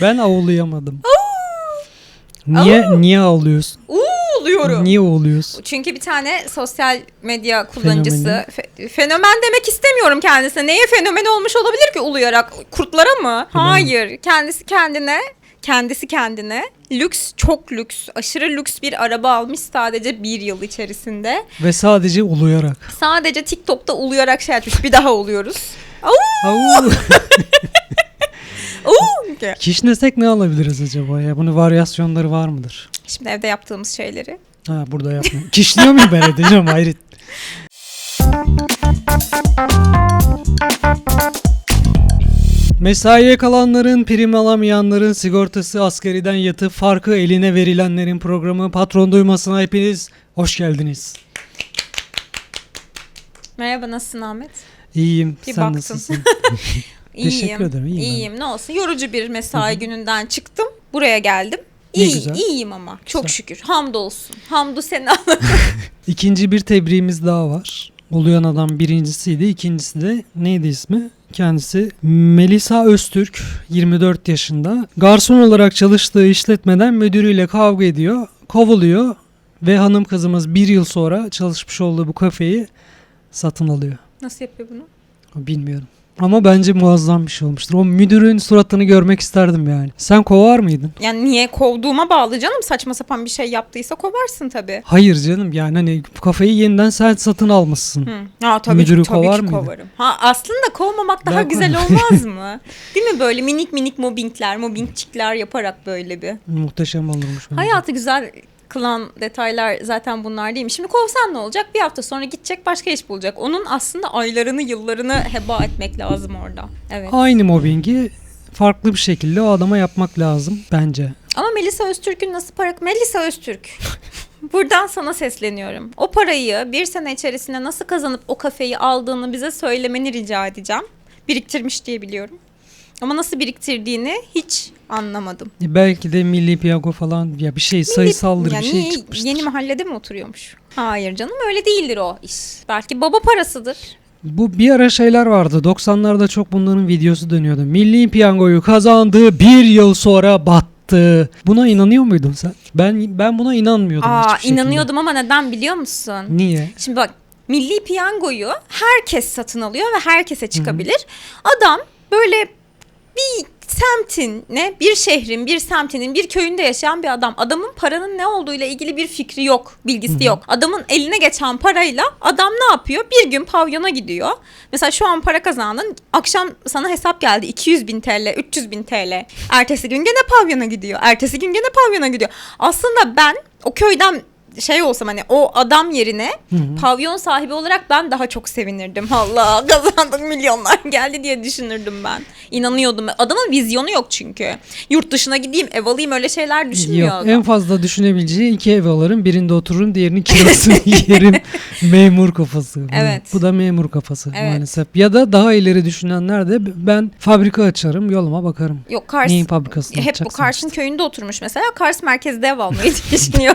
Ben avlayamadım. Niye niye ağlıyorsun? Oluyorum. Niye ağlıyorsun? Çünkü bir tane sosyal medya kullanıcısı fe- fenomen demek istemiyorum kendisine. Neye fenomen olmuş olabilir ki uluyarak? Kurtlara mı? Hayır. Kendisi kendine kendisi kendine lüks çok lüks aşırı lüks bir araba almış sadece bir yıl içerisinde. Ve sadece uluyarak. Sadece TikTok'ta uluyarak şey açmış. Bir daha uluyoruz. Au! Au. Kişnesek ne alabiliriz acaba ya? Bunun varyasyonları var mıdır? Şimdi evde yaptığımız şeyleri. Ha burada yapmıyorum. Kişniyor muyum ben edeceğim hayret. Mesaiye kalanların, prim alamayanların, sigortası askeriden yatıp farkı eline verilenlerin programı Patron Duymasına hepiniz hoş geldiniz. Merhaba nasılsın Ahmet? İyiyim. Bir sen baktın. nasılsın? İyiyim. Teşekkür ederim, iyiyim ben. İyiyim. Ne olsun? Yorucu bir mesai gününden çıktım. Buraya geldim. Ne İyi, güzel. iyiyim ama. Çok Güzel. şükür. Hamdolsun. Hamdu seni al. İkinci bir tebriğimiz daha var. Uluyan adam birincisiydi. İkincisi de neydi ismi? Kendisi Melisa Öztürk 24 yaşında. Garson olarak çalıştığı işletmeden müdürüyle kavga ediyor. Kovuluyor ve hanım kızımız bir yıl sonra çalışmış olduğu bu kafeyi satın alıyor. Nasıl yapıyor bunu? Bilmiyorum. Ama bence muazzam bir şey olmuştur. O müdürün suratını görmek isterdim yani. Sen kovar mıydın? Yani niye kovduğuma bağlı canım. Saçma sapan bir şey yaptıysa kovarsın tabii. Hayır canım yani hani kafeyi yeniden sen satın almışsın. Hı. Ha tabii Müdürü ki, tabii kovar ki mıydın? kovarım. Ha aslında kovmamak daha Ben güzel kovarım. olmaz mı? Değil mi böyle minik minik mobbingler, mobbingçikler yaparak böyle bir. Muhteşem olurmuş. bence. Hayatı güzel kılan detaylar zaten bunlar değil mi? Şimdi kovsan ne olacak? Bir hafta sonra gidecek başka iş bulacak. Onun aslında aylarını, yıllarını heba etmek lazım orada. Evet. Aynı mobbingi farklı bir şekilde o adama yapmak lazım bence. Ama Melisa Öztürk'ün nasıl para... Melisa Öztürk. Buradan sana sesleniyorum. O parayı bir sene içerisinde nasıl kazanıp o kafeyi aldığını bize söylemeni rica edeceğim. Biriktirmiş diye biliyorum. Ama nasıl biriktirdiğini hiç anlamadım. Belki de milli piyango falan ya bir şey sayısaldır Ya bir şey çıkmıştır. Yeni mahallede mi oturuyormuş? Hayır canım öyle değildir o iş. Belki baba parasıdır. Bu bir ara şeyler vardı. 90'larda çok bunların videosu dönüyordu. Milli piyangoyu kazandı bir yıl sonra battı. Buna inanıyor muydun sen? Ben ben buna inanmıyordum Aa hiçbir şekilde. inanıyordum ama neden biliyor musun? Niye? Şimdi bak milli piyangoyu herkes satın alıyor ve herkese çıkabilir. Adam böyle bir semtin ne bir şehrin bir semtinin bir köyünde yaşayan bir adam. Adamın paranın ne olduğuyla ilgili bir fikri yok, bilgisi yok. Adamın eline geçen parayla adam ne yapıyor? Bir gün pavyona gidiyor. Mesela şu an para kazandın. Akşam sana hesap geldi 200 bin TL, 300 bin TL. Ertesi gün gene pavyona gidiyor. Ertesi gün gene pavyona gidiyor. Aslında ben o köyden şey olsam hani o adam yerine pavyon sahibi olarak ben daha çok sevinirdim. Allah kazandık milyonlar geldi diye düşünürdüm ben. İnanıyordum. Adamın vizyonu yok çünkü. Yurt dışına gideyim ev alayım öyle şeyler düşünmüyor Yok. adam. En fazla düşünebileceği iki ev alırım. Birinde otururum, diğerinin kirasını yerim. memur kafası. Bu- Evet. Bu da memur kafası Evet. maalesef. Ya da daha ileri düşünenler de ben fabrika açarım, yoluma bakarım. Yok Kars Neyin fabrikasını hep bu Kars'ın işte. köyünde oturmuş mesela. Kars merkezde ev almayı düşünüyor.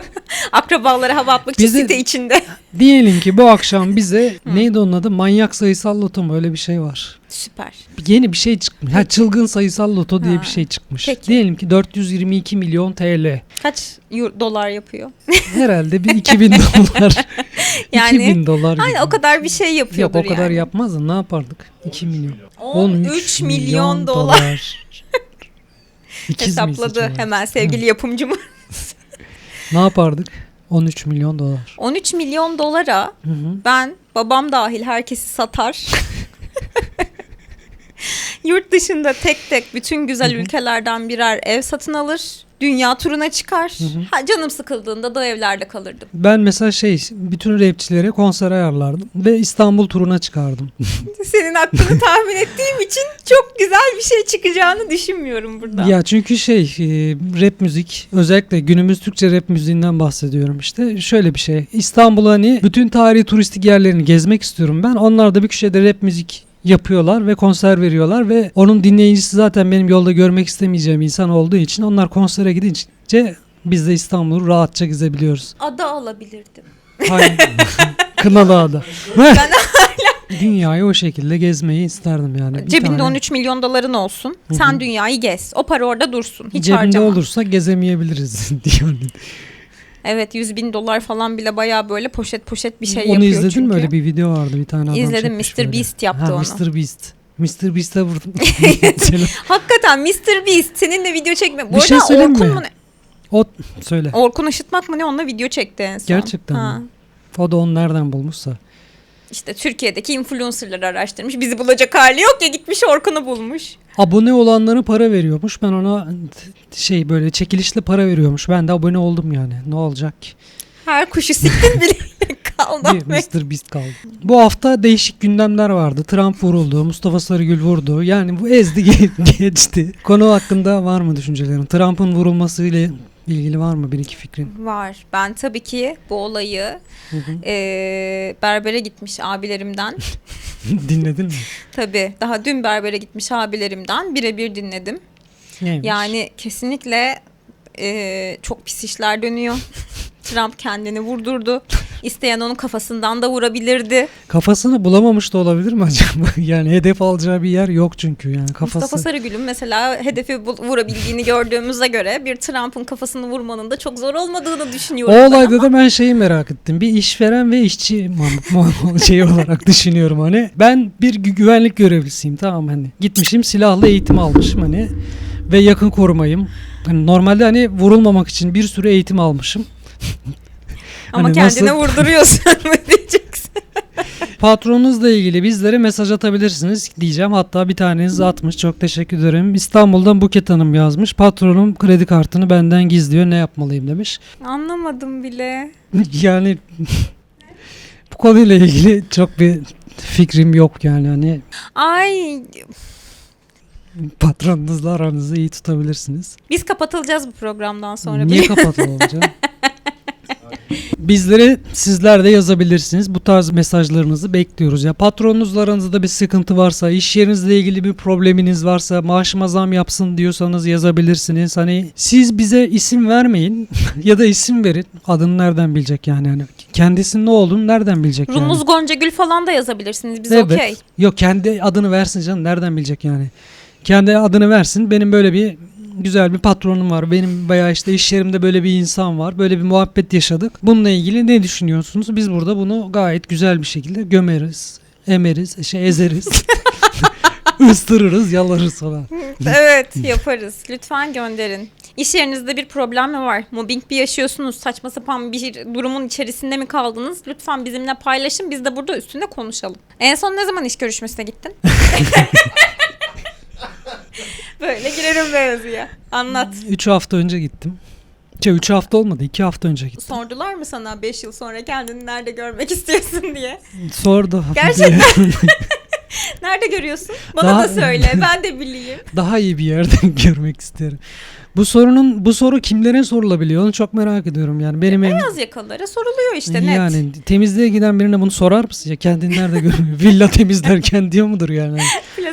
Akrabalara hava atmak için Bizi- site içinde. Diyelim ki bu akşam bize neydi onun adı? Manyak sayısal loto mu? Öyle bir şey var. Süper. Yeni bir şey çıkmış. Ha, çılgın sayısal loto diye Ha, bir şey çıkmış. peki. Diyelim ki 422 milyon TL. Kaç euro- dolar yapıyor? Herhalde bir 2000 dolar. Yani- 2000 dolar. Aynen o kadar bir şey Yok yapıyordur o kadar yani. yapmaz da ne yapardık? 2 milyon. 13 milyon dolar. İkiz miyiz Hesapladı acaba? hemen sevgili yapımcım. Ne yapardık? 13 milyon dolar. 13 milyon dolara Hı hı. ben babam dahil herkesi satar. Yurt dışında tek tek bütün güzel ülkelerden birer ev satın alır. Dünya turuna çıkar. Ha, canım sıkıldığında da evlerde kalırdım. Ben mesela şey bütün rapçilere konser ayarlardım ve İstanbul turuna çıkardım. Senin aklını tahmin ettiğim için çok güzel bir şey çıkacağını düşünmüyorum burada. Ya çünkü şey e, rap müzik özellikle günümüz Türkçe rap müziğinden bahsediyorum işte. Şöyle bir şey. İstanbul hani bütün tarihi turistik yerlerini gezmek istiyorum ben. Onlar da bir köşede rap müzik yapıyorlar ve konser veriyorlar ve onun dinleyicisi zaten benim yolda görmek istemeyeceğim insan olduğu için onlar konsere gidince biz de İstanbul'u rahatça gezebiliyoruz. Ada alabilirdim. Hayır. Kınalı Ada. Ben hala Dünyayı o şekilde gezmeyi isterdim yani. Bir Cebinde tane 13 milyon doların olsun. Sen dünyayı gez. O para orada dursun. Hiç Cebinde harcama. olursa gezemeyebiliriz diyor. Evet 100 bin dolar falan bile bayağı böyle poşet poşet bir şey onu yapıyor izledin çünkü. mi? Öyle bir video vardı bir tane adam İzledim, Mr. böyle. Beast yaptı ha, onu. Mr. Beast. Mr. Beast'e vurdum. Hakikaten Mr. Beast seninle video çekme. Bu Bir şey arada söyleyeyim Orkun mi? mu ne? o söyle. Orkun Işıtmak mı ne onunla video çekti en son. Gerçekten Ha. mi? O da onu nereden bulmuşsa. İşte Türkiye'deki influencerları araştırmış. Bizi bulacak hali yok ya gitmiş Orkun'u bulmuş. Abone olanlara para veriyormuş. Ben ona şey böyle çekilişle para veriyormuş. Ben de abone oldum yani. Ne olacak ki? Her kuşu siktin bile kaldı. Bir Mr. Beast kaldı. Bu hafta değişik gündemler vardı. Trump vuruldu, Mustafa Sarıgül vurdu. Yani bu ezdi ge- geçti. Konu hakkında var mı düşüncelerin? Trump'ın vurulmasıyla ilgili var mı bir iki fikrin? Var. Ben tabii ki bu olayı Hı hı. eee, berbere gitmiş abilerimden. Dinledin mi? tabii daha dün berbere gitmiş abilerimden birebir dinledim. Neymiş? Yani kesinlikle eee, çok pis işler dönüyor. Trump kendini vurdurdu. İsteyen onun kafasından da vurabilirdi. Kafasını bulamamış da olabilir mi acaba? yani hedef alacağı bir yer yok çünkü yani kafası. Mustafa Sarıgül'ün mesela hedefi vurabildiğini gördüğümüze göre bir Trump'ın kafasını vurmanın da çok zor olmadığını düşünüyorum. O olayda ama. da ben şeyi merak ettim. Bir işveren ve işçi şey olarak düşünüyorum hani. Ben bir gü- güvenlik görevlisiyim tamam hani. Gitmişim silahlı eğitim almışım hani. Ve yakın korumayım. Hani normalde hani vurulmamak için bir sürü eğitim almışım. Ama Hani kendine nasıl- vurduruyorsun mu diyeceksin. Patronunuzla ilgili bizlere mesaj atabilirsiniz diyeceğim. Hatta bir taneniz atmış. Çok teşekkür ederim. İstanbul'dan Buket Hanım yazmış. Patronum kredi kartını benden gizliyor. Ne yapmalıyım demiş. Anlamadım bile. yani bu konuyla ilgili çok bir fikrim yok yani hani Ay patronunuzla aranızı iyi tutabilirsiniz. biz kapatılacağız bu programdan sonra. Niye olacağım? Bizlere sizler de yazabilirsiniz. Bu tarz mesajlarınızı bekliyoruz. Ya patronunuzla aranızda bir sıkıntı varsa, iş yerinizle ilgili bir probleminiz varsa, maaşıma zam yapsın diyorsanız yazabilirsiniz. Hani siz bize isim vermeyin ya da isim verin. Adını nereden bilecek yani? yani kendisinin ne olduğunu nereden bilecek yani? Rumuz Goncagül falan da yazabilirsiniz. Biz Evet. okey. Yok kendi adını versin canım. Nereden bilecek yani? Kendi adını versin. Benim böyle bir güzel bir patronum var. Benim bayağı işte iş yerimde böyle bir insan var. Böyle bir muhabbet yaşadık. Bununla ilgili ne düşünüyorsunuz? Biz burada bunu gayet güzel bir şekilde gömeriz, emeriz, şey ezeriz. ıstırırız, yalarız falan. evet yaparız. Lütfen gönderin. İş yerinizde bir problem mi var? Mobbing bir yaşıyorsunuz? Saçma sapan bir durumun içerisinde mi kaldınız? Lütfen bizimle paylaşın. Biz de burada üstünde konuşalım. En son ne zaman iş görüşmesine gittin? Böyle girerim mevzuya. Anlat. 3 hafta önce gittim. Şey 3 hafta olmadı. 2 hafta önce gittim. Sordular mı sana 5 yıl sonra kendini nerede görmek istiyorsun diye? Sordu. Gerçekten. Nerede görüyorsun? Bana Daha- da söyle. Ben de bileyim. Daha iyi bir yerde görmek isterim. Bu sorunun bu soru kimlere sorulabiliyor onu çok merak ediyorum yani. Benim ev, Beyaz yakalara soruluyor işte net. Yani temizliğe giden birine bunu sorar mısın ya kendini nerede görüyor? Villa temizlerken diyor mudur yani?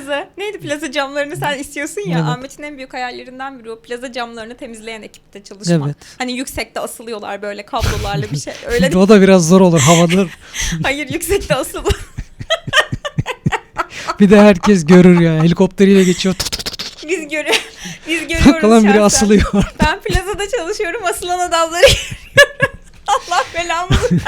Plaza. Neydi plaza camlarını sen istiyorsun ya. Evet. Ahmet'in en büyük hayallerinden biri o plaza camlarını temizleyen ekipte çalışmak. Evet. Hani yüksekte asılıyorlar böyle kablolarla bir şey. Öyle o da biraz zor olur havada. Hayır yüksekte asılı. Bir de herkes görür ya. Helikopteriyle geçiyor. Biz görüyoruz. Biz görüyoruz Kalan biri asılıyor. Ben plazada çalışıyorum. Asılan adamları görüyorum. Allah belamı versin.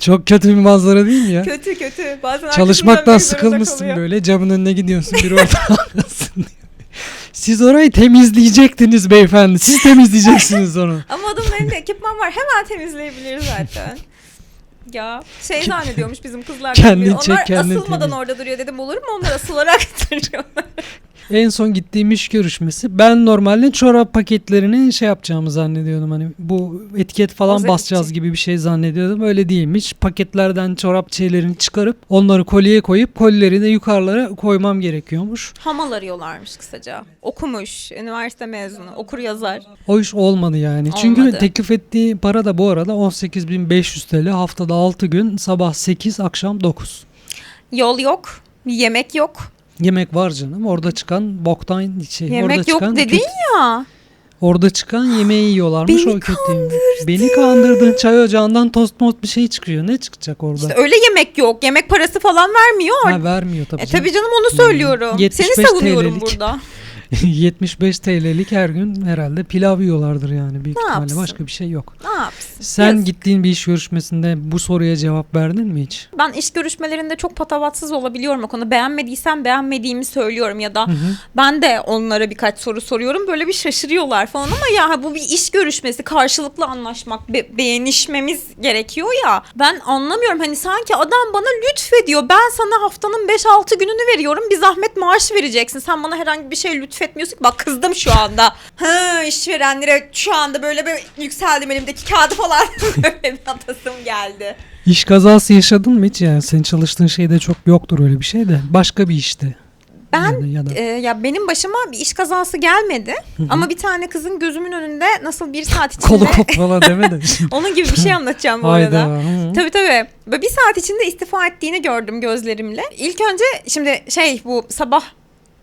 Çok kötü bir manzara değil mi ya? Kötü kötü. Bazen Çalışmaktan sıkılmışsın böyle. Camın önüne gidiyorsun. Arkasın diyor. Siz orayı temizleyecektiniz beyefendi. Siz temizleyeceksiniz onu. Ama adamın elinde ekipman var. Hemen temizleyebilir zaten. Ya şey zannediyormuş bizim kızlar. Kendin Onlar çek, kendin asılmadan temizle. orada duruyor dedim olur mu? Onlar asılarak duruyor. En son gittiğim iş görüşmesi ben normalde çorap paketlerini şey yapacağımı zannediyordum hani bu etiket falan Özel basacağız içi. gibi bir şey zannediyordum öyle değilmiş paketlerden çorap şeylerini çıkarıp onları kolyeye koyup kolileri de yukarılara koymam gerekiyormuş Hamal arıyorlarmış kısaca. Okumuş, üniversite mezunu, okur yazar. o iş olmadı yani çünkü Olmadı. teklif ettiği para da bu arada 18.500 TL haftada 6 gün sabah 8 akşam 9 Yol yok, yemek yok. Yemek var canım orada çıkan boktan şey orada Yemek çıkan yok dedin kötü- ya. Orada çıkan yemeği yiyorlarmış Beni o kötüymüş. Beni kandırdın. Çay ocağından tost most bir şey çıkıyor. Ne çıkacak orada? İşte öyle yemek yok. Yemek parası falan vermiyor. ha, vermiyor tabii. E canım. tabii canım onu söylüyorum. 75 Seni savunuyorum TL'lik. burada. 75 TL'lik her gün herhalde pilav yiyorlardır yani büyük Ne ihtimalle. yapsın? Başka bir şey yok. Ne yapsın? Sen Yazık. gittiğin bir iş görüşmesinde bu soruya cevap verdin mi hiç? Ben iş görüşmelerinde çok patavatsız olabiliyorum o konuda. Beğenmediysem beğenmediğimi söylüyorum ya da Hı hı. ben de onlara birkaç soru soruyorum. Böyle bir şaşırıyorlar falan ama ya bu bir iş görüşmesi karşılıklı anlaşmak be- beğenişmemiz gerekiyor ya. Ben anlamıyorum hani sanki adam bana lütfediyor. Ben sana haftanın 5-6 gününü veriyorum. Bir zahmet maaş vereceksin. Sen bana herhangi bir şey lütfetmiyorsun ki. Bak kızdım şu anda. Ha işverenlere şu anda böyle böyle yükseldim elimdeki kağıdı falan. böyle atasım geldi. İş kazası yaşadın mı hiç yani? Senin çalıştığın şeyde çok yoktur öyle bir şey de. Başka bir işte. Ben ya da, ya da. Ee, ya benim başıma bir iş kazası gelmedi ama bir tane kızın gözümün önünde nasıl bir saat içinde kolu kop falan deme de. onun gibi bir şey anlatacağım bu Hayda. arada. hı. Tabii tabii. Böyle bir saat içinde istifa ettiğini gördüm gözlerimle. İlk önce şimdi şey bu sabah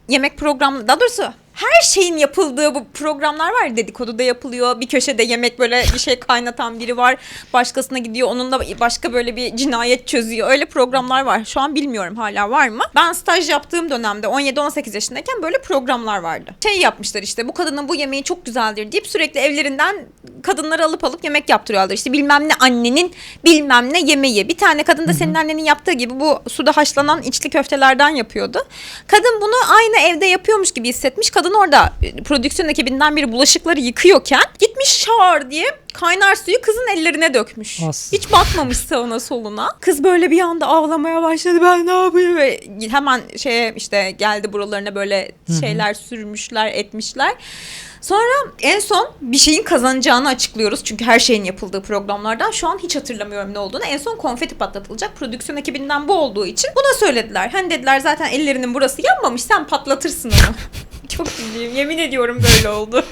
yemek programı daha doğrusu her şeyin yapıldığı bu programlar var. Dedikodu da yapılıyor. Bir köşede yemek böyle bir şey kaynatan biri var. Başkasına gidiyor. Onun da başka böyle bir cinayet çözüyor. Öyle programlar var. Şu an bilmiyorum hala var mı? Ben staj yaptığım dönemde 17-18 yaşındayken böyle programlar vardı. Şey yapmışlar işte bu kadının bu yemeği çok güzeldir deyip sürekli evlerinden kadınları alıp alıp yemek yaptırıyorlar. İşte bilmem ne annenin bilmem ne yemeği. Bir tane kadın da senin annenin yaptığı gibi bu suda haşlanan içli köftelerden yapıyordu. Kadın bunu aynı evde yapıyormuş gibi hissetmiş. Kadın orada e, prodüksiyon ekibinden biri bulaşıkları yıkıyorken gitmiş şar diye kaynar suyu kızın ellerine dökmüş. As. Hiç bakmamış sağına soluna. Kız böyle bir anda ağlamaya başladı. Ben ne yapayım? Ve hemen şeye işte geldi buralarına böyle şeyler sürmüşler, etmişler. Sonra en son bir şeyin kazanacağını açıklıyoruz. Çünkü her şeyin yapıldığı programlardan şu an hiç hatırlamıyorum ne olduğunu. En son konfeti patlatılacak. Prodüksiyon ekibinden bu olduğu için buna söylediler. Hani dediler zaten ellerinin burası yanmamış sen patlatırsın onu. Çok ciddiyim yemin ediyorum böyle oldu.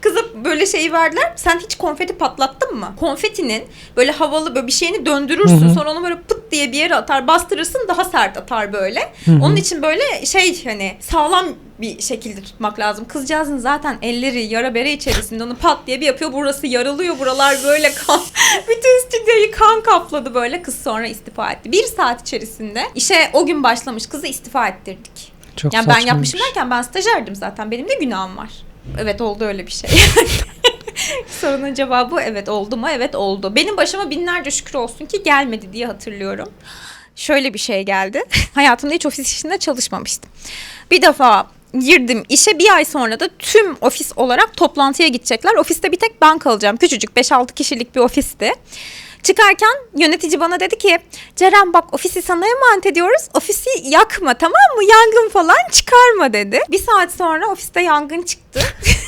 Kıza böyle şey verdiler. Sen hiç konfeti patlattın mı? Konfetinin böyle havalı böyle bir şeyini döndürürsün. Hı hı. Sonra onu böyle pıt diye bir yere atar. Bastırırsın daha sert atar böyle. Hı hı. Onun için böyle şey hani sağlam bir şekilde tutmak lazım. Kızcağızın zaten elleri yara bere içerisinde onu pat diye bir yapıyor. Burası yarılıyor. Buralar böyle kan. Bütün stüdyoyu kan kapladı böyle. Kız sonra istifa etti. Bir saat içerisinde işe o gün başlamış kızı istifa ettirdik. Çok Yani ben yapmışım derken ben stajyerdim zaten. Benim de günahım var. Evet oldu öyle bir şey. Sorunun cevabı evet oldu mu? Evet oldu. Benim başıma binlerce şükür olsun ki gelmedi diye hatırlıyorum. Şöyle bir şey geldi. Hayatımda hiç ofis işinde çalışmamıştım. Bir defa girdim işe bir ay sonra da tüm ofis olarak toplantıya gidecekler. Ofiste bir tek ben kalacağım. Küçücük 5-6 kişilik bir ofisti. Çıkarken yönetici bana dedi ki Ceren bak ofisi sana emanet ediyoruz. Ofisi yakma tamam mı? Yangın falan çıkarma dedi. Bir saat sonra ofiste yangın çıktı.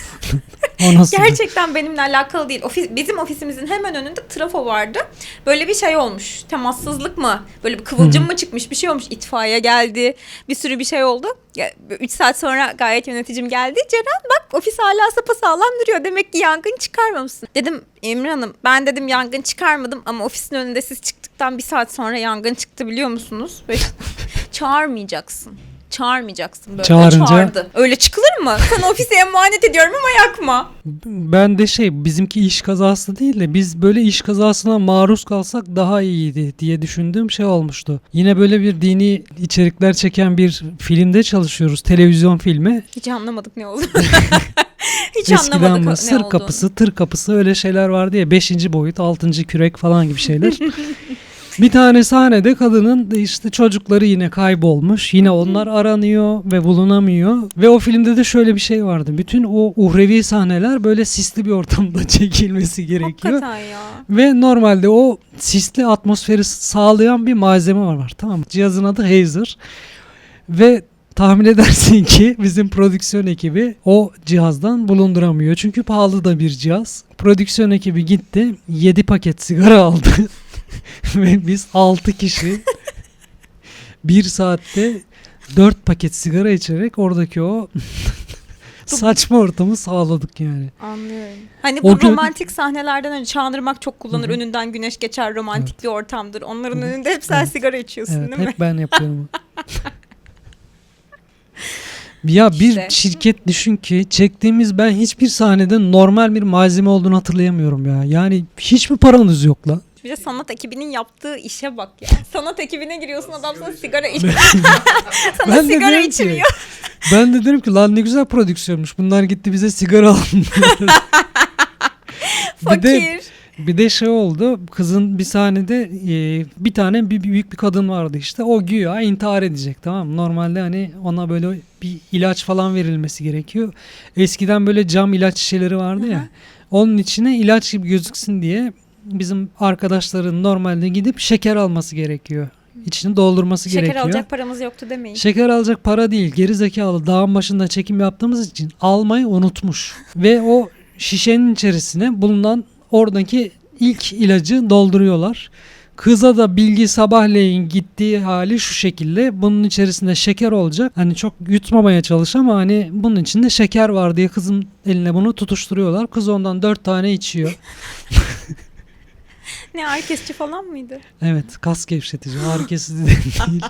O nasıl? Gerçekten benimle alakalı değil. Ofis, bizim ofisimizin hemen önünde trafo vardı. Böyle bir şey olmuş. Temassızlık mı? Böyle bir kıvılcım mı çıkmış? Bir şey olmuş. İtfaiye geldi. Bir sürü bir şey oldu. 3 saat sonra gayet yöneticim geldi. Ceren bak ofis hala sapasağlam duruyor. Demek ki yangın çıkarmamışsın. Dedim Emre Hanım ben dedim yangın çıkarmadım ama ofisin önünde siz çıktıktan bir saat sonra yangın çıktı biliyor musunuz? Ve çağırmayacaksın. Çağırmayacaksın böyle. Çağırınca- çağırdı. Öyle çıkılır mı? Sana ofise emanet ediyorum ama yakma. Ben de şey bizimki iş kazası değil de biz böyle iş kazasına maruz kalsak daha iyiydi diye düşündüğüm şey olmuştu. Yine böyle bir dini içerikler çeken bir filmde çalışıyoruz. Televizyon filmi. Hiç anlamadık ne oldu. Hiç Eskiden anlamadık ne sır olduğunu. kapısı, tır kapısı öyle şeyler vardı ya. Beşinci boyut, altıncı kürek falan gibi şeyler. bir tane sahnede kadının işte çocukları yine kaybolmuş. Yine onlar aranıyor ve bulunamıyor. Ve o filmde de şöyle bir şey vardı. Bütün o uhrevi sahneler böyle sisli bir ortamda çekilmesi gerekiyor. Hakikaten ya. Ve normalde o sisli atmosferi sağlayan bir malzeme var. var tamam mı? Cihazın adı Hazer. Ve tahmin edersin ki bizim prodüksiyon ekibi o cihazdan bulunduramıyor. Çünkü pahalı da bir cihaz. Prodüksiyon ekibi gitti 7 paket sigara aldı. Ve biz 6 kişi bir saatte 4 paket sigara içerek oradaki o saçma ortamı sağladık yani. Anlıyorum. Hani O bu gün- romantik sahnelerden önce Çağındırmak çok kullanır. Hı. Önünden güneş geçer romantik bir ortamdır. Onların Hı önünde hep sen Evet. sigara içiyorsun Evet, değil mi? hep ben yapıyorum. Ya bir İşte. şirket düşün ki çektiğimiz ben hiçbir sahnede normal bir malzeme olduğunu hatırlayamıyorum ya. Yani hiç mi paranız yok la? Bir de sanat ekibinin yaptığı işe bak ya. Sanat ekibine giriyorsun adam sana sigara iç. sana Ben de sigara ki- içiriyor. Ben de dedim ki lan ne güzel prodüksiyonmuş. Bunlar gitti bize sigara aldı. bir de Fakir. Bir de şey oldu. Kızın bir sahnede e, bir tane bir, büyük bir kadın vardı işte. O güya intihar edecek tamam mı? Normalde hani ona böyle bir ilaç falan verilmesi gerekiyor. Eskiden böyle cam ilaç şişeleri vardı Hı hı. ya. Onun içine ilaç gibi gözüksün diye bizim arkadaşların normalde gidip şeker alması gerekiyor. İçini doldurması Şeker gerekiyor. alacak paramız yoktu demeyin. Şeker alacak para değil. Geri zekalı dağın başında çekim yaptığımız için almayı unutmuş. Ve o şişenin içerisine bulunan oradaki ilk ilacı dolduruyorlar. Kıza da bilgi sabahleyin gittiği hali şu şekilde. Bunun içerisinde şeker olacak. Hani çok yutmamaya çalış ama hani bunun içinde şeker var diye kızın eline bunu tutuşturuyorlar. Kız ondan dört tane içiyor. Ne herkesçi falan mıydı? Evet kas gevşetici ağrı kesici de değil.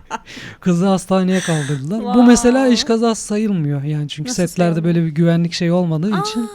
Kızı hastaneye kaldırdılar. Bu Wow. mesela iş kazası sayılmıyor yani çünkü Nasıl setlerde sayılmıyor? böyle bir güvenlik şey olmadığı için Aa,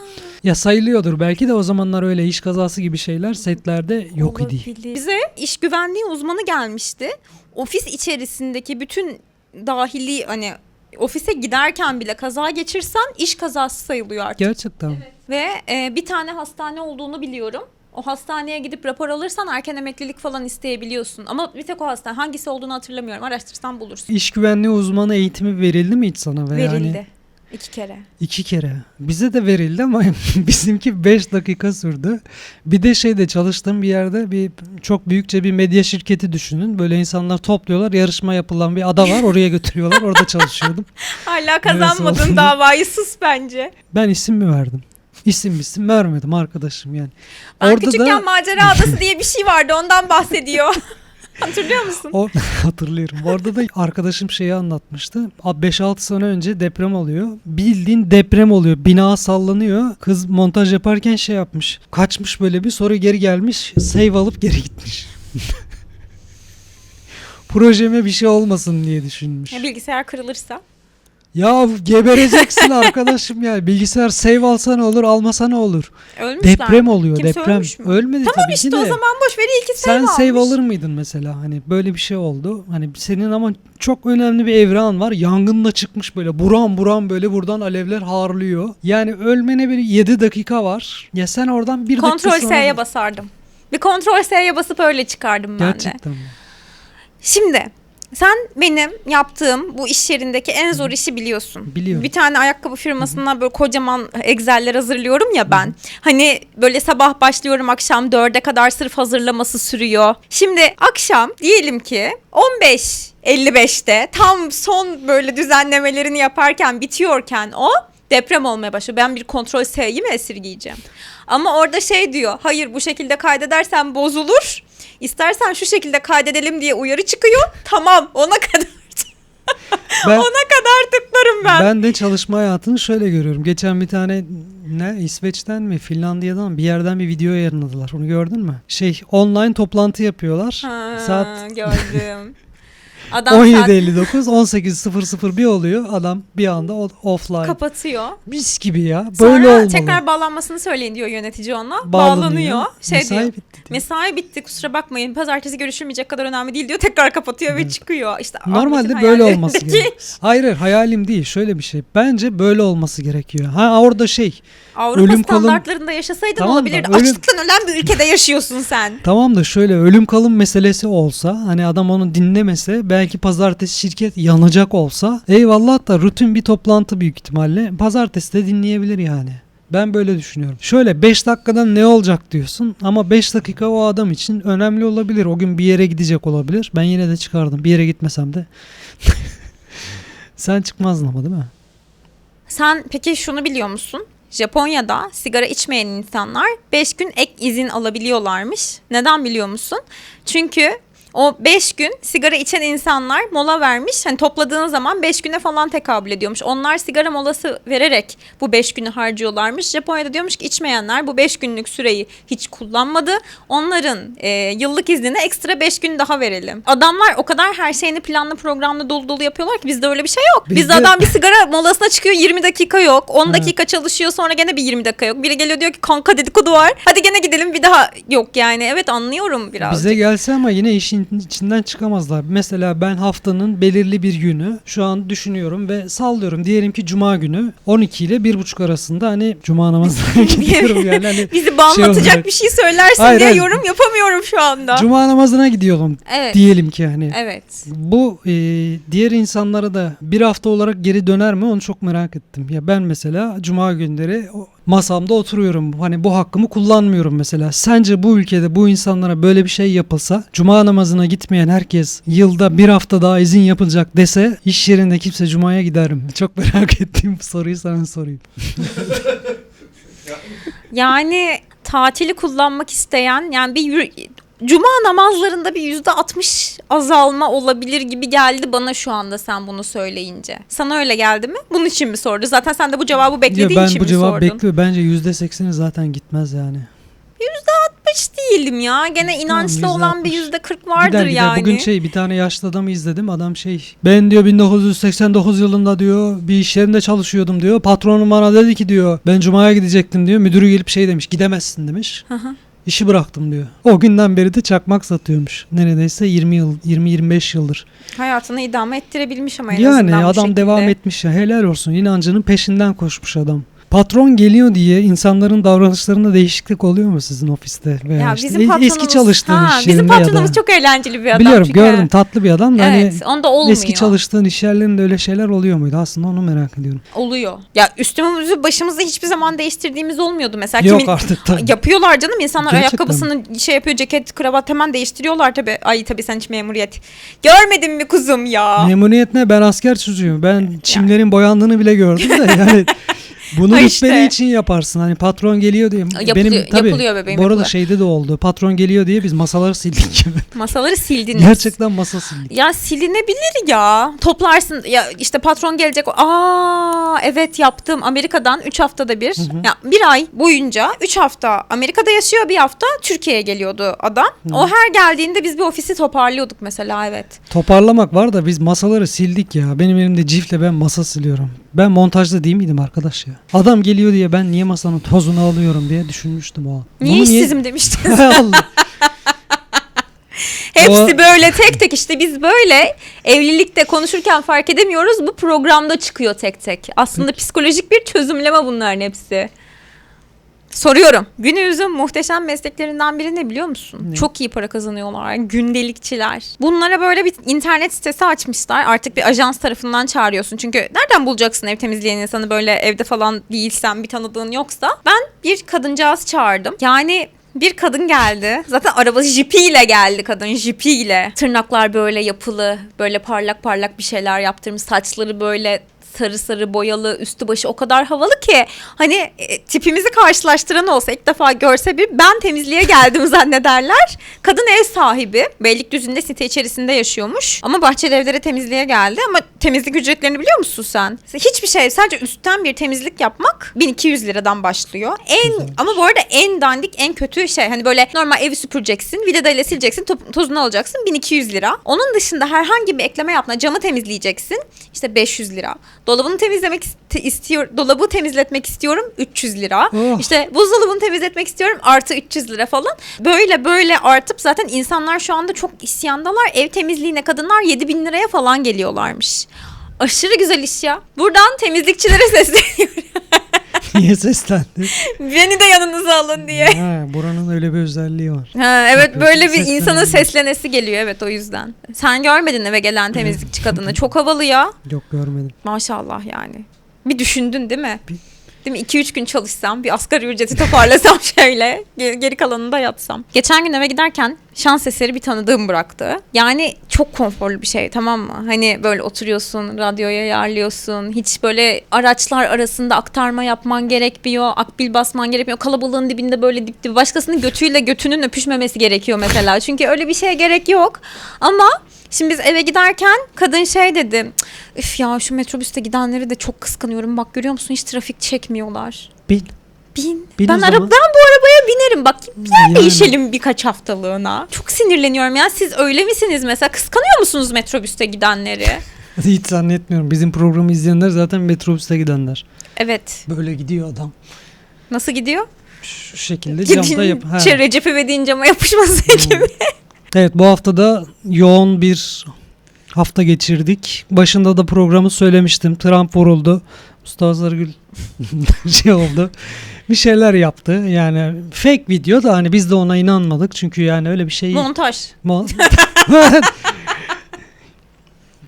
ya sayılıyordur belki de o zamanlar öyle iş kazası gibi şeyler setlerde yok idi. Bize iş güvenliği uzmanı gelmişti. Ofis içerisindeki bütün dahili hani ofise giderken bile kaza geçirsen iş kazası sayılıyor artık. Gerçekten. Ve e, bir tane hastane olduğunu biliyorum. O hastaneye gidip rapor alırsan erken emeklilik falan isteyebiliyorsun. Ama bir tek o hastane. Hangisi olduğunu hatırlamıyorum. Araştırsan bulursun. İş güvenliği uzmanı eğitimi verildi mi hiç sana? Ve Verildi. Yani iki kere. iki kere. Bize de verildi ama bizimki 5 dakika sürdü. Bir de şeyde çalıştığım bir yerde bir çok büyükçe bir medya şirketi düşünün. Böyle insanlar topluyorlar. Yarışma yapılan bir ada var. Oraya götürüyorlar. Orada çalışıyordum. Hala kazanmadın davayı sus bence. Ben isim mi verdim? İsim isim vermedim arkadaşım yani. Ben Orada küçükken da macera adası diye bir şey vardı ondan bahsediyor. Hatırlıyor musun? o hatırlıyorum. Orada da arkadaşım şeyi anlatmıştı. 5-6 sene önce deprem oluyor. Bildiğin deprem oluyor. Bina sallanıyor. Kız montaj yaparken şey yapmış. Kaçmış böyle bir sonra geri gelmiş. Save alıp geri gitmiş. Projeme bir şey olmasın diye düşünmüş. Ya bilgisayar kırılırsa. Ya gebereceksin arkadaşım ya. Bilgisayar save alsa ne olur, almasa ne olur? Ölmüşler. Deprem oluyor, Kimse deprem. ölmüş mü? Ölmedi Tamam tabii işte ki de. o zaman boş ver iyi ki Sen save save almış. alır mıydın mesela? Hani böyle bir şey oldu. Hani senin ama çok önemli bir evran var. Yangınla çıkmış böyle. Buram buram böyle buradan alevler harlıyor. Yani ölmene bir 7 dakika var. Ya sen oradan bir Kontrol dakika sonra... S'ye basardım. Bir kontrol S'ye basıp öyle çıkardım ben de. Gerçekten mi? Şimdi sen benim yaptığım bu iş yerindeki en zor işi biliyorsun. Biliyorum. Bir tane ayakkabı firmasına böyle kocaman Excel'ler hazırlıyorum ya ben. Hani böyle sabah başlıyorum akşam 4'e kadar sırf hazırlaması sürüyor. Şimdi akşam diyelim ki 15 55'te tam son böyle düzenlemelerini yaparken bitiyorken o deprem olmaya başlıyor. Ben bir kontrol S'yi mi esirgeyeceğim? Ama orada şey diyor. Hayır bu şekilde kaydedersen bozulur. İstersen şu şekilde kaydedelim diye uyarı çıkıyor. Tamam ona kadar Ben, ona kadar tıklarım ben. ben de çalışma hayatını şöyle görüyorum. Geçen bir tane ne İsveç'ten mi Finlandiya'dan bir yerden bir video yayınladılar. Onu gördün mü? Şey online toplantı yapıyorlar. Ha, Saat gördüm. Adam saat 17.59 18.00 bir oluyor. Adam bir anda offline. kapatıyor. Mis gibi ya. Sonra Böyle olmalı. tekrar bağlanmasını söyleyin diyor yönetici ona. Bağlanıyor. Bağlanıyor. Şey Mesai diyor. bitti diyor. Mesai bitti kusura bakmayın. Pazartesi görüşülmeyecek kadar önemli değil diyor. Tekrar kapatıyor ve Evet. çıkıyor. İşte Normalde böyle olması gerekiyor. Hayır hayır hayalim değil. Şöyle bir şey. Bence böyle olması gerekiyor. Ha orada şey. Avrupa Ölüm kalım- standartlarında yaşasaydın Tamam da olabilirdi. ölüm- Açlıktan ölen bir ülkede yaşıyorsun sen. Tamam da şöyle ölüm kalım meselesi olsa hani adam onu dinlemese belki pazartesi şirket yanacak olsa eyvallah da rutin bir toplantı büyük ihtimalle pazartesi de dinleyebilir yani. Ben böyle düşünüyorum. Şöyle 5 dakikadan ne olacak diyorsun ama 5 dakika o adam için önemli olabilir. O gün bir yere gidecek olabilir. Ben yine de çıkardım. Bir yere gitmesem de. Sen çıkmazdın ama değil mi? Sen peki şunu biliyor musun? Japonya'da sigara içmeyen insanlar 5 gün ek izin alabiliyorlarmış. Neden biliyor musun? Çünkü O 5 gün sigara içen insanlar mola vermiş. Hani topladığın zaman 5 güne falan tekabül ediyormuş. Onlar sigara molası vererek bu 5 günü harcıyorlarmış. Japonya'da diyormuş ki içmeyenler bu 5 günlük süreyi hiç kullanmadı. Onların e, yıllık iznine ekstra 5 gün daha verelim. Adamlar o kadar her şeyini planlı programlı dolu dolu yapıyorlar ki bizde öyle bir şey yok. Bizde Bizde- adam bir sigara molasına çıkıyor 20 dakika yok. 10 Evet. dakika çalışıyor sonra gene bir 20 dakika yok. Biri geliyor diyor ki kanka dedikodu var. Hadi gene gidelim bir daha yok yani. Evet anlıyorum biraz. Bize gelse ama yine işin içinden çıkamazlar. Mesela ben haftanın belirli bir günü şu an düşünüyorum ve sallıyorum. Diyelim ki cuma günü 12 ile 1.30 arasında hani cuma namazına gidiyorum yani. Hani Bizi banlatacak olarak. bir şey söylersin Hayır, diye hayır. yorum yapamıyorum şu anda. cuma namazına gidiyorum evet. diyelim ki hani. Evet. Bu e, diğer insanlara da bir hafta olarak geri döner mi onu çok merak ettim. Ya ben mesela cuma günleri masamda oturuyorum. Hani bu hakkımı kullanmıyorum mesela. Sence bu ülkede bu insanlara böyle bir şey yapılsa cuma namazına gitmeyen herkes yılda bir hafta daha izin yapılacak dese iş yerinde kimse cumaya gider mi? Çok merak ettiğim bu soruyu sana sorayım. Yani tatili kullanmak isteyen yani bir Cuma namazlarında bir yüzde 60 azalma olabilir gibi geldi bana şu anda sen bunu söyleyince. Sana öyle geldi mi? Bunun için mi sordu? Zaten sen de bu cevabı beklediğin ya ben için bu mi cevap sordun? bekliyor. Bence %80'i zaten gitmez yani. Hiç değilim ya. Gene inançlı yüzde olan bir yüzde 40 vardır Gider gider. yani. Bugün şey bir tane yaşlı adamı izledim. Adam şey ben diyor 1989 yılında diyor bir iş yerinde çalışıyordum diyor. Patronum bana dedi ki diyor ben cumaya gidecektim diyor. Müdürü gelip şey demiş gidemezsin demiş. Hı hı. İşi bıraktım diyor. O günden beri de çakmak satıyormuş. Neredeyse 20 yıl 20-25 yıldır. Hayatını idame ettirebilmiş ama en Yani azından bu adam devam etmiş ya. Helal olsun. İnancının peşinden koşmuş adam. Patron geliyor diye insanların davranışlarında değişiklik oluyor mu sizin ofiste veya Ya işte bizim patronumuz, eski çalıştığın ha, iş bizim patronumuz çok eğlenceli bir adam. Biliyorum çünkü. gördüm tatlı bir adam da hani Evet, onda olmuyor. Eski çalıştığın iş yerlerinde öyle şeyler oluyor muydu? Aslında onu merak ediyorum. Oluyor. Ya üstümüzü başımızı hiçbir zaman değiştirdiğimiz olmuyordu. Mesela Yok kimin artık tabii. yapıyorlar canım insanlar Gerçekten ayakkabısını şey yapıyor ceket kravat hemen değiştiriyorlar tabi. Ay tabi sen hiç memuriyet görmedin mi kuzum ya? Memuriyet ne? Ben asker çocuğuyum. Ben çimlerin boyandığını bile gördüm de yani bunu işte. için yaparsın. Hani patron geliyor diye. Yapılıyor- Benim tabii yapılıyor bebeğim, bu arada yapılıyor. şeyde de oldu. Patron geliyor diye biz masaları sildik. Masaları sildiniz. Gerçekten masa sildik. Ya silinebilir ya. Toplarsın ya işte patron gelecek. Aa evet yaptım Amerika'dan 3 haftada bir. Ya bir ay boyunca 3 hafta Amerika'da yaşıyor bir hafta Türkiye'ye geliyordu adam. O her geldiğinde biz bir ofisi toparlıyorduk mesela evet. Toparlamak var da biz masaları sildik ya. Benim elimde cifle ben masa siliyorum. Ben montajda değil miydim arkadaş ya? Adam geliyor diye ben niye masanın tozunu alıyorum diye düşünmüştüm o an. Niye Bunu işsizim demiştin. Allah. Hepsi O- böyle tek tek işte biz böyle evlilikte konuşurken fark edemiyoruz. Bu programda çıkıyor tek tek. Aslında psikolojik bir çözümleme bunların hepsi. Soruyorum. Günümüzün muhteşem mesleklerinden biri ne biliyor musun? Ne? Çok iyi para kazanıyorlar. Gündelikçiler. Bunlara böyle bir internet sitesi açmışlar. Artık bir ajans tarafından çağırıyorsun. Çünkü nereden bulacaksın ev temizleyen insanı böyle evde falan değilsen bir tanıdığın yoksa. Ben bir kadıncağız çağırdım. Yani bir kadın geldi. Zaten arabası jipiyle geldi kadın jipiyle. Tırnaklar böyle yapılı, böyle parlak parlak bir şeyler yaptırmış. Saçları böyle sarı sarı boyalı üstü başı o kadar havalı ki hani e, tipimizi karşılaştıran olsa ilk defa görse bir ben temizliğe geldim zannederler. Kadın ev sahibi Beylikdüzü'nde site içerisinde yaşıyormuş ama bahçeli evlere temizliğe geldi ama temizlik ücretlerini biliyor musun sen? Hiçbir şey sadece üstten bir temizlik yapmak 1200 liradan başlıyor. En ama bu arada en dandik en kötü şey hani böyle normal evi süpüreceksin vidadayla sileceksin top- tozunu alacaksın 1200 lira. Onun dışında herhangi bir ekleme yapma camı temizleyeceksin işte 500 lira. Dolabını temizlemek istiyor dolabı temizletmek istiyorum 300 lira. Oh. İşte buzdolabını temizletmek istiyorum artı 300 lira falan. Böyle böyle artıp zaten insanlar şu anda çok isyandalar. Ev temizliğine kadınlar 7000 liraya falan geliyorlarmış. Aşırı güzel iş ya. Buradan temizlikçilere sesleniyorum. Niye seslendi? Beni de yanınıza alın diye. ha, buranın öyle bir özelliği var. Ha, evet Çok böyle bir bir- seslenesi geliyor evet o yüzden. Sen görmedin eve gelen temizlikçi kadını. Çok havalı ya. Yok görmedim. Maşallah yani. Bir düşündün değil mi? Değil mi? 2-3 gün çalışsam, bir asgari ücreti toparlasam şöyle, geri, kalanını da yatsam. Geçen gün eve giderken şans eseri bir tanıdığım bıraktı. Yani çok konforlu bir şey tamam mı? Hani böyle oturuyorsun, radyoya ayarlıyorsun. Hiç böyle araçlar arasında aktarma yapman gerekmiyor. Akbil basman gerekmiyor. Kalabalığın dibinde böyle dip dibi. Başkasının götüyle götünün öpüşmemesi gerekiyor mesela. Çünkü öyle bir şeye gerek yok. Ama Şimdi biz eve giderken kadın şey dedi. Üf ya şu metrobüste gidenleri de çok kıskanıyorum. Bak görüyor musun hiç trafik çekmiyorlar. Bin. Bin o ben, ara- zaman. ben bu arabaya binerim. Bak yer Yani. değişelim birkaç haftalığına. Çok sinirleniyorum ya. Siz öyle misiniz mesela? Kıskanıyor musunuz metrobüste gidenleri? Hiç zannetmiyorum. Bizim programı izleyenler zaten metrobüste gidenler. evet. Böyle gidiyor adam. Nasıl gidiyor? Şu şekilde camda yap. Ha. Şey, Recep İvedik'in cama yapışması gibi. Evet bu hafta da yoğun bir hafta geçirdik. Başında da programı söylemiştim. Trump vuruldu. Mustafa Sarıgül şey oldu. Bir şeyler yaptı. Yani fake video da hani biz de ona inanmadık. Çünkü yani öyle bir şey Montaj. Mo-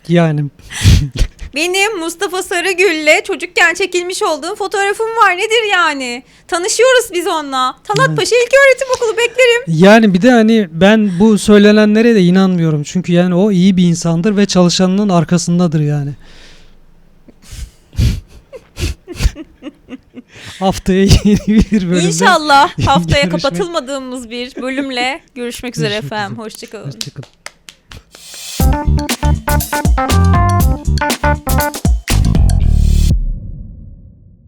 yani Benim Mustafa Sarıgül'le çocukken çekilmiş olduğum fotoğrafım var. Nedir yani? Tanışıyoruz biz onunla. Talat Paşa İlköğretim Okulu beklerim. yani bir de hani ben bu söylenenlere de inanmıyorum. Çünkü yani o iyi bir insandır ve çalışanının arkasındadır yani. Haftaya yeni bir bölümde. İnşallah haftaya Görüşmek- kapatılmadığımız bir bölümle görüşmek üzere Görüşmek efendim. Hoşçakalın. Hoşçakalın.